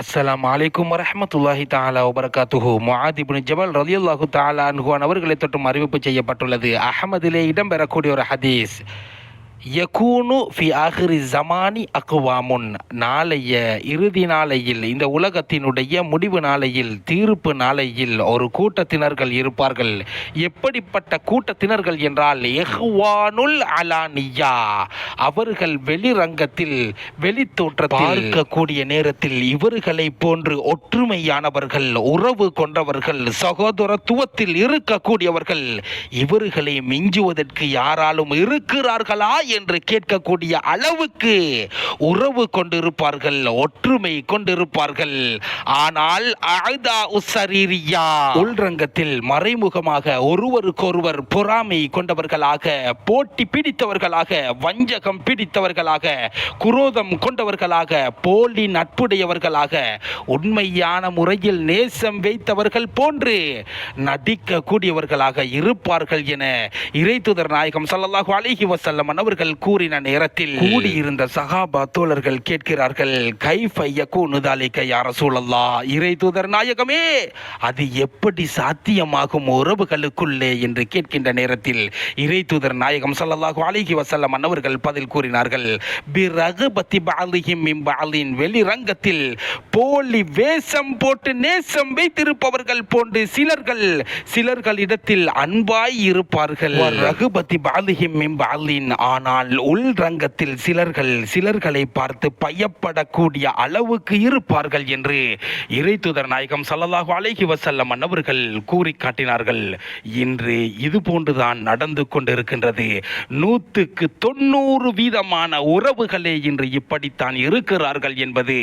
அஸ்லாம் அலைக்கும் வரமத்துல்லாஹி தாலா வபரகாத்துஹு முஆத் இப்னு ஜபல் ரலியல்லாஹு தாலா அன்ஹுவான் அவர்களை தொட்டும் அறிவிப்பு செய்யப்பட்டுள்ளது. அஹமதிலே இடம்பெறக்கூடிய ஒரு ஹதீஸ். யகூனு ஃபி ஆஹிரி ஜமானி அக்வாமுன் நாளைய இறுதி நாளையில் இந்த உலகத்தினுடைய முடிவு நாளையில் தீர்ப்பு நாளையில் ஒரு கூட்டத்தினர்கள் இருப்பார்கள். எப்படிப்பட்ட கூட்டத்தினர்கள் என்றால் எஹ்வானுல் அலானியா. அவர்கள் வெளிரங்கத்தில் வெளித்தோற்றத்தில் பார்க்கக்கூடிய நேரத்தில் இவர்களை போன்று ஒற்றுமையானவர்கள் உறவு கொண்டவர்கள் சகோதரத்துவத்தில் இருக்கக்கூடியவர்கள் இவர்களை மிஞ்சுவதற்கு யாராலும் இருக்கிறார்களா என்று கேட்கக்கூடிய அளவுக்கு உறவு கொண்டிருப்பார்கள் ஒற்றுமை கொண்டிருப்பார்கள். ஆனால் அழுதா உசரீரியா உள்ரங்கத்தில் மறைமுகமாக ஒருவருக்கொருவர் பொறாமை கொண்டவர்களாக போட்டி பிடித்தவர்களாக வஞ்சகம் பிடித்தவர்களாக குரோதம் கொண்டவர்களாக போலி நட்புடையவர்களாக உண்மையான முறையில் நேசம் வைத்தவர்கள் போன்று நடிக்கக்கூடியவர்களாக இருப்பார்கள் என இறைத்துதர் நாயகம் ஸல்லல்லாஹு அலிஹி வசல்லம் அவர்கள் கூறின நேரத்தில் கூடியிருந்த சஹாபா தோழர்கள் கேட்கிறார்கள் கைஃப யகூனு தாலிக யா ரசூலல்லாஹ்? இறைத்துதர் நாயகமே அது எப்படி சாத்தியமாகும் உறவுகளுக்குள்ளே? என்று கேட்கின்ற நேரத்தில் இறைத்துதர் நாயகம் ஸல்லல்லாஹு அலைஹி வஸல்லம் அன்னவர்கள் பதில் கூறினார்கள் பிரகுபதி பாலிஹிம் மின் பாலின் வெளிரங்கத்தில் போலி வேஷம் போட்டு நேசம் வைத்திருப்பவர்கள் போன்று சிலர்கள் சிலர்களிடத்தில் அன்பாய் இருப்பார்கள். ரகுபதி பாலிஹிம் மின் பாலின் ஆனால் உள் ரங்கத்தில் சிலர்கள் சிலர்களை பார்த்து பயப்படக்கூடிய அளவுக்கு இருப்பார்கள் என்று இறைத்துதர் நாயகம் சல்லல்லாஹு அலைஹி வசல்லம் அன்னவர்கள் கூறி காட்டினார்கள் இன்று இது போன்றுதான் நடந்து கொண்டிருக்கின்றது. நூற்றுக்கு தொண்ணூறு வீதமான உறவுகளே இன்று இப்படித்தான் இருக்கிறார்கள் என்பது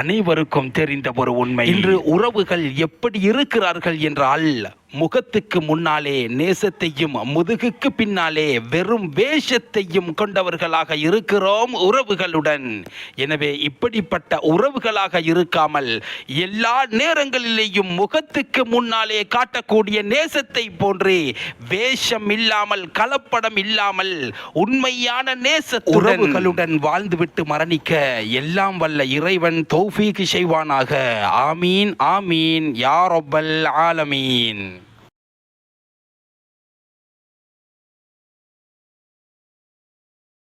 அனைவருக்கும் தெரிந்த ஒரு உண்மை. இன்று உறவுகள் எப்படி இருக்கிறார்கள் என்றால் முகத்துக்கு முன்னாலே நேசத்தையும் முதுகுக்கு பின்னாலே வெறும் வேஷத்தையும் கொண்டவர்களாக இருக்கிறோம் உறவுகளுடன். எனவே இப்படிப்பட்ட உறவுகளாக இருக்காமல் எல்லா நேரங்களிலேயும் முகத்துக்கு முன்னாலே காட்டக்கூடிய நேசத்தை போன்று வேஷம் இல்லாமல் கலப்படம் இல்லாமல் உண்மையான நேச உறவுகளுடன் வாழ்ந்துவிட்டு மரணிக்க எல்லாம் வல்ல இறைவன் தௌஃபீக் செய்வானாக. ஆமீன் ஆமீன் யாரொப்பல் ஆலமீன்.